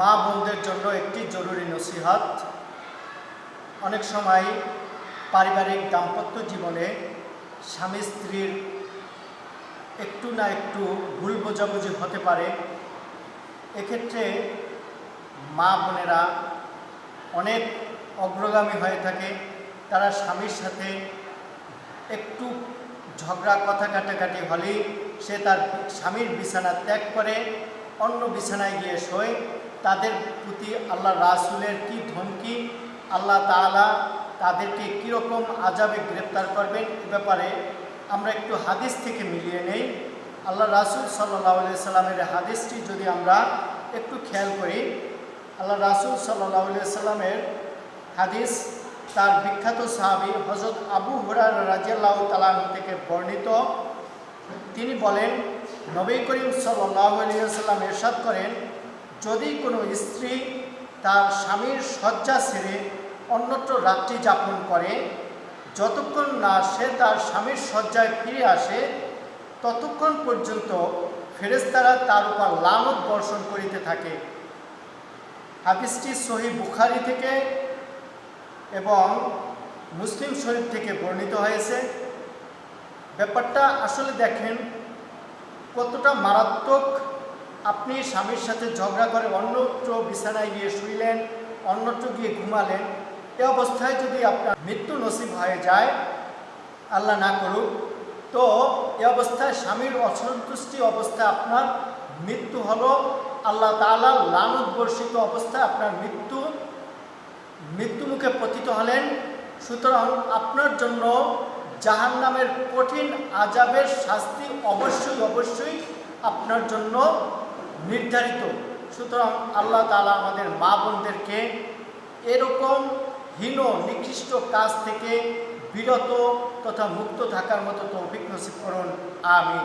মা বোনদের জন্য একটি জরুরি নসিহাত। অনেক সময় পারিবারিক দাম্পত্য জীবনে স্বামী স্ত্রীর একটু না একটু ভুল বোঝাবুঝি হতে পারে। এক্ষেত্রে মা বোনেরা অনেক অগ্রগামী হয়ে থাকে। তারা স্বামীর সাথে একটু ঝগড়া, কথা কাটাকাটি হলেই সে তার স্বামীর বিছানা ত্যাগ করে। অন্য বিছানায় গিয়ে শোয়। তাদের প্রতি আল্লাহ রাসুলের কি ধমকি, আল্লাহ তাআলা তাদেরকে কীরকম আজাবে গ্রেপ্তার করবেন এ ব্যাপারে আমরা একটু হাদিস থেকে মিলিয়ে নেই। আল্লাহ রাসুল সাল্লাহ সাল্লামের হাদিসটি যদি আমরা একটু খেয়াল করি, আল্লাহ রাসুল সাল্লাহ সাল্লামের হাদিস তার বিখ্যাত সাহাবি হজরত আবু হুরার রাজিয়াল্লাহ তালান থেকে বর্ণিত। তিনি বলেন নবী করিম সাল্লাম এরশাদ করেন, যদি কোনো স্ত্রী তার স্বামীর শয্যা ছেড়ে অন্যত্র রাত্রি যাপন করে, যতক্ষণ না সে তার স্বামীর শয্যায় ফিরে আসে, ততক্ষণ পর্যন্ত ফেরেস্তারা তার উপর লানত বর্ষণ করিতে থাকে। হাদিসটি সহি বুখারি থেকে এবং মুসলিম শরীফ থেকে বর্ণিত হয়েছে। ব্যাপারটা আসলে দেখেন কতটা মারাত্মক আপনি স্বামীর সাথে ঝগড়া করে অন্যত্র বিছানায় গিয়ে শুইলেন, অন্যত্র গিয়ে ঘুমালেন, এ অবস্থায় যদি আপনার মৃত্যু নসিব হয়ে যায়, আল্লাহ না করুক, তো এ অবস্থায় স্বামীর অসন্তুষ্টি অবস্থায় আপনার মৃত্যু হলো। আল্লাহ তাআলা লানত বর্ষিত অবস্থায় আপনার মৃত্যু মৃত্যুমুখে পতিত হলেন। সুতরাং আপনার জন্য জাহান নামের কঠিন আজাবের শাস্তি অবশ্যই অবশ্যই আপনার জন্য নির্ধারিত। সুতরাং আল্লাহ তালা আমাদের মা বোনদেরকে এরকম হীন নিকৃষ্ট কাজ থেকে বিরত তথা মুক্ত থাকার মতো তো অভিজ্ঞ করুন। আমিন।